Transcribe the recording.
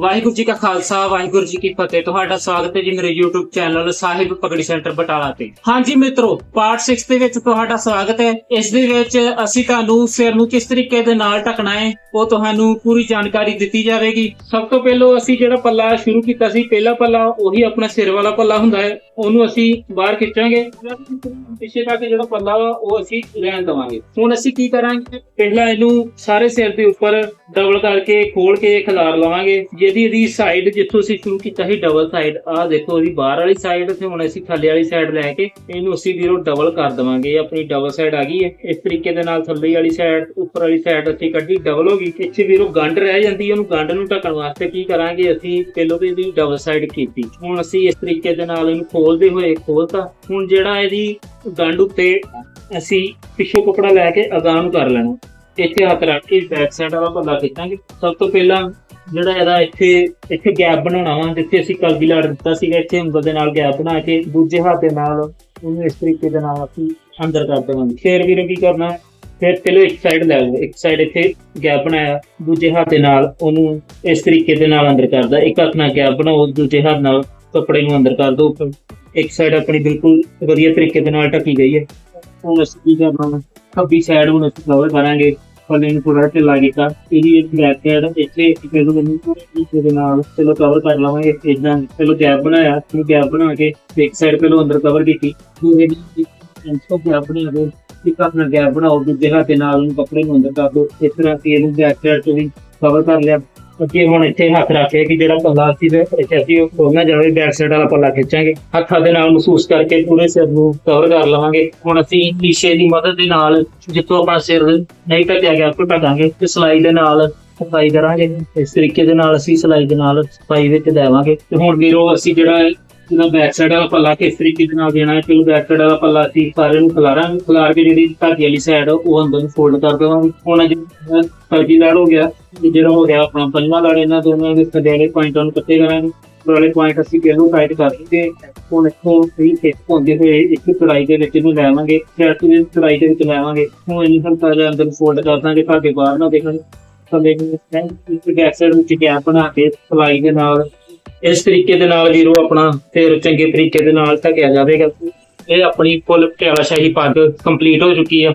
ਵਾਹਿਗੁਰੂ ਜੀ ਕਾ ਖਾਲਸਾ, ਵਾਹਿਗੁਰੂ ਜੀ ਕੀ ਫਤਿਹ। ਤੁਹਾਡਾ ਸਵਾਗਤ ਹੈ ਜੀ ਮੇਰੇ YouTube ਚੈਨਲ ਸਾਹਿਬ ਪਗੜੀ ਸੈਂਟਰ ਬਟਾਲਾ ਤੇ। ਹਾਂਜੀ ਮਿੱਤਰੋ ਪਾਰਟ 6 ਦੇ ਵਿੱਚ ਤੁਹਾਡਾ ਸਵਾਗਤ ਹੈ। ਇਸ ਦੇ ਵਿੱਚ ਅਸੀਂ ਤੁਹਾਨੂੰ ਸਿਰ ਨੂੰ ਕਿਸ ਤਰੀਕੇ ਦੇ ਨਾਲ ਢਕਣਾ ਹੈ, ਉਹ ਤੁਹਾਨੂੰ ਪੂਰੀ ਜਾਣਕਾਰੀ ਦਿੱਤੀ ਜਾਵੇਗੀ। ਸਭ ਤੋਂ ਪਹਿਲਾਂ ਅਸੀਂ ਜਿਹੜਾ ਪੱਲਾ ਸ਼ੁਰੂ ਕੀਤਾ ਸੀ, ਪਹਿਲਾ ਪੱਲਾ ਉਹੀ ਆਪਣਾ ਸਿਰ ਵਾਲਾ ਪੱਲਾ ਹੁੰਦਾ ਹੈ। ਉਹਨੂੰ ਅਸੀਂ ਬਾਹਰ ਖਿੱਚਾਂਗੇ। ਪਿੱਛੇ ਤੱਕ ਜਿਹੜਾ ਪੱਲਾ ਵਾ, ਉਹ ਅਸੀਂ ਰਹਿਣ ਦਵਾਂਗੇ। ਹੁਣ ਅਸੀਂ ਕੀ ਕਰਾਂਗੇ? ਪਹਿਲਾਂ ਇਹਨੂੰ ਸਾਰੇ ਸਿਰ ਦੇ ਉੱਪਰ ਡਬਲ ਕਰਕੇ ਖੋਲ ਕੇ ਖਿਲਾਰ ਲਵਾਂਗੇ। ਜਿਹਦੀ ਇਹਦੀ ਸਾਈਡ ਜਿੱਥੋਂ ਅਸੀਂ ਸ਼ੁਰੂ ਕੀਤਾ ਸੀ ਡਬਲ ਸਾਈਡ ਆਹ ਦੇਖੋ ਇਹਦੀ ਬਾਹਰ ਵਾਲੀ ਸਾਈਡ ਤੇ ਹੁਣ ਅਸੀਂ ਥੱਲੇ ਵਾਲੀ ਸਾਈਡ ਲੈ ਕੇ ਇਹਨੂੰ ਅਸੀਂ ਵੀਰੋ ਡਬਲ ਕਰ ਦਵਾਂਗੇ। ਆਪਣੀ ਡਬਲ ਸਾਈਡ ਆ ਗਈ ਹੈ। ਇਸ ਤਰੀਕੇ ਦੇ ਨਾਲ ਥੱਲੇ ਵਾਲੀ ਸਾਈਡ ਉੱਪਰ ਵਾਲੀ ਸਾਈਡ ਅਸੀਂ ਕੱਢੀ ਡਬਲ ਹੋ ਗਈ। ਇੱਥੇ ਵੀਰੋ ਗੰਢ ਰਹਿ ਜਾਂਦੀ ਹੈ, ਉਹਨੂੰ ਗੰਢ ਨੂੰ ਢੱਕਣ ਵਾਸਤੇ ਕੀ ਕਰਾਂਗੇ ਅਸੀਂ? ਪਹਿਲੋਂ ਵੀ ਇਹਦੀ ਡਬਲ ਸਾਈਡ ਕੀਤੀ। ਹੁਣ ਅਸੀਂ ਇਸ ਤਰੀਕੇ ਦੇ ਨਾਲ ਇਹਨੂੰ ਖੋਲਦੇ ਹੋਏ ਖੋਲਤਾ। ਹੁਣ ਜਿਹੜਾ ਇਹਦੀ ਗੰਢ ਉੱਤੇ ਅਸੀਂ ਪਿੱਛੋਂ ਕੱਪੜਾ ਲੈ ਕੇ ਅਗਾਂਹ ਨੂੰ ਕਰ ਲੈਣਾ। ਇੱਥੇ ਹੱਥ ਰੱਖ ਕੇ ਬੈਕ ਸਾਈਡ ਵਾਲਾ ਪੱਲਾ ਖਿੱਚਾਂਗੇ। ਸਭ ਤੋਂ ਪਹਿਲਾਂ ਜਿਹੜਾ ਇਹਦਾ ਇੱਥੇ ਇੱਥੇ ਗੈਪ ਬਣਾਉਣਾ ਵਾ, ਜਿੱਥੇ ਅਸੀਂ ਕਲਗੀ ਲਾੜ ਦਿੱਤਾ ਸੀਗਾ, ਇੱਥੇ ਉਂਗਲ ਦੇ ਨਾਲ ਗੈਪ ਬਣਾ ਕੇ ਦੂਜੇ ਹੱਥ ਦੇ ਨਾਲ ਉਹਨੂੰ ਇਸ ਤਰੀਕੇ ਦੇ ਨਾਲ ਅਸੀਂ ਅੰਦਰ ਕਰ ਦੇਵਾਂਗੇ। ਫੇਰ ਵੀਰੋ ਕੀ ਕਰਨਾ, ਫਿਰ ਪਹਿਲਾਂ ਇੱਕ ਸਾਈਡ ਲੈ ਲਓ, ਇੱਕ ਸਾਈਡ ਇੱਥੇ ਗੈਪ ਬਣਾਇਆ, ਦੂਜੇ ਹੱਥ ਦੇ ਨਾਲ ਉਹਨੂੰ ਇਸ ਤਰੀਕੇ ਦੇ ਨਾਲ ਅੰਦਰ ਕਰਦਾ। ਇੱਕ ਹੱਥ ਨਾਲ ਗੈਪ ਬਣਾਓ, ਦੂਜੇ ਹੱਥ ਨਾਲ ਕੱਪੜੇ ਨੂੰ ਅੰਦਰ ਕਰ ਦੋ ਉੱਪਰ। ਇੱਕ ਸਾਈਡ ਆਪਣੀ ਬਿਲਕੁਲ ਵਧੀਆ ਤਰੀਕੇ ਦੇ ਨਾਲ ਢੱਕੀ ਗਈ ਹੈ। ਹੁਣ ਅਸੀਂ ਕੀ ਕਰਨਾ ਵਾ? ਖੱਬੀ ਸਾਈਡ ਹੁਣ ਅਸੀਂ ਕਵਰ ਕਰਾਂਗੇ ਥੱਲੇ ਥੋੜਾ ਢਿੱਲਾ ਕੀਤਾ। ਇਹਦੀ ਇੱਕ ਬੈਕ ਸਾਈਡ ਇੱਥੇ ਪਹਿਲਾਂ ਮੈਨੂੰ ਤਰੀਕੇ ਨਾਲ ਚਲੋ ਕਵਰ ਕਰ ਲਵਾਂਗੇ ਇਦਾਂ ਚਲੋ ਗੈਪ ਬਣਾਇਆ, ਫਿਰ ਗੈਪ ਬਣਾ ਕੇ ਇੱਕ ਸਾਈਡ ਪਹਿਲਾਂ ਅੰਦਰ ਕਵਰ ਕੀਤੀ। ਫਿਰ ਇਹਦੀ ਇੰਸਟੋ ਗੈਪ ਬਣਾ ਕੇ ਇੱਕ ਆਪਣਾ ਗੈਪ ਬਣਾਓ, ਦੂਜੇ ਹੱਥ ਦੇ ਨਾਲ ਉਹਨੂੰ ਕੱਪੜੇ ਨੂੰ ਅੰਦਰ ਕਰ ਦਿਓ। ਇਸ ਤਰ੍ਹਾਂ ਅਸੀਂ ਇਹਨੂੰ ਬੈਕ ਸਾਈਡ ਤੋਂ ਵੀ ਕਵਰ ਕਰ ਲਿਆ। ਅੱਗੇ ਹੁਣ ਇੱਥੇ ਹੱਥ ਰੱਖ ਕਿ ਜਿਹੜਾ ਪੱਲਾ ਸੀ ਤੇ ਇੱਥੇ ਅਸੀਂ ਉਹ ਖੋਲਣਾ ਬੈਕ ਸਾਈਡ ਵਾਲਾ ਪੱਲਾ ਖਿੱਚਾਂਗੇ। ਹੱਥਾਂ ਦੇ ਨਾਲ ਮਹਿਸੂਸ ਕਰਕੇ ਪੂਰੇ ਸਿਰ ਨੂੰ ਕਵਰ ਕਰ ਲਵਾਂਗੇ। ਹੁਣ ਅਸੀਂ ਨੀਸ਼ੇ ਦੀ ਮਦਦ ਦੇ ਨਾਲ ਜਿੱਥੋਂ ਆਪਣਾ ਸਿਰ ਨਹੀਂ ਢੱਕਿਆ ਗਿਆ ਉੱਥੇ ਢੱਕਾਂਗੇ ਤੇ ਸਲਾਈ ਦੇ ਨਾਲ ਸਫ਼ਾਈ ਕਰਾਂਗੇ। ਇਸ ਤਰੀਕੇ ਦੇ ਨਾਲ ਅਸੀਂ ਸਲਾਈ ਦੇ ਨਾਲ ਸਫ਼ਾਈ ਵਿੱਚ ਦੇਵਾਂਗੇ ਤੇ ਹੁਣ ਵੀਰੋ, ਅਸੀਂ ਜਿਹੜਾ ਹੈ ਬੈਕ ਸਾਈਡ ਵਾਲਾ ਪੱਲਾ ਕਿਸ ਤਰੀਕੇ ਦੇ ਨਾਲ ਦੇਣਾ ਹੈ ਕਿ ਬੈਕ ਸਾਈਡ ਵਾਲਾ ਪੱਲਾ ਅਸੀਂ ਸਾਰੇ ਨੂੰ ਖਿਲਾਰਾਂਗੇ ਖਿਲਾਰ ਕੇ ਜਿਹੜੀ ਧਾਗੇ ਵਾਲੀ ਸਾਈਡ ਉਹ ਅੰਦਰ ਨੂੰ ਫੋਲਡ ਕਰ ਦੇਵਾਂਗੇ। ਹੁਣ ਜਿਹੜਾ ਫਰਜੀ ਲਾੜ ਹੋ ਗਿਆ ਜਿਹੜਾ ਹੋ ਗਿਆ ਆਪਣਾ ਪੰਜਵਾਂ ਲਾੜ, ਇਹਨਾਂ ਦੋਨਾਂ ਦੇ ਸਦੇਲੇ ਪੁਆਇੰਟਾਂ ਨੂੰ ਇਕੱਠੇ ਕਰਾਂਗੇ। ਵਾਲੇ ਪੁਆਇੰਟ ਅਸੀਂ ਕਿਹਨੂੰ ਟਾਈਟ ਕਰ ਦਿੱਤੇ? ਹੁਣ ਇੱਥੋਂ ਵੀ ਖੇਤ ਹੁੰਦੇ ਹੋਏ ਇੱਕ ਚੜਾਈ ਦੇ ਵਿੱਚ ਇਹਨੂੰ ਲੈਵਾਂਗੇ, ਫਿਰ ਦੀ ਚੜਾਈ ਦੇ ਵਿੱਚ ਲੈਵਾਂਗੇ। ਹੁਣ ਇਹਨੂੰ ਹਲਕਾ ਜਿਹਾ ਅੰਦਰ ਫੋਲਡ ਕਰ ਦਾਂਗੇ, ਧਾਗੇ ਬਾਹਰ ਨਾ ਦੇਖਣ। ਥੱਲੇ ਨੂੰ ਇੱਕ ਗੈਸ ਸਾਈਡ ਵਿੱਚ ਗੈਪ ਬਣਾ ਕੇ ਸਲਾਈ ਦੇ ਨਾਲ ਇਸ ਤਰੀਕੇ ਦੇ ਨਾਲ ਵੀਰੋ ਆਪਣਾ ਫਿਰ ਚੰਗੇ ਤਰੀਕੇ ਦੇ ਨਾਲ ਢਕਿਆ ਜਾਵੇਗਾ। ਇਹ ਆਪਣੀ ਫੁੱਲ ਪਟਿਆਲਾ ਸ਼ਾਹੀ ਪੱਗ ਕੰਪਲੀਟ ਹੋ ਚੁੱਕੀ ਆ।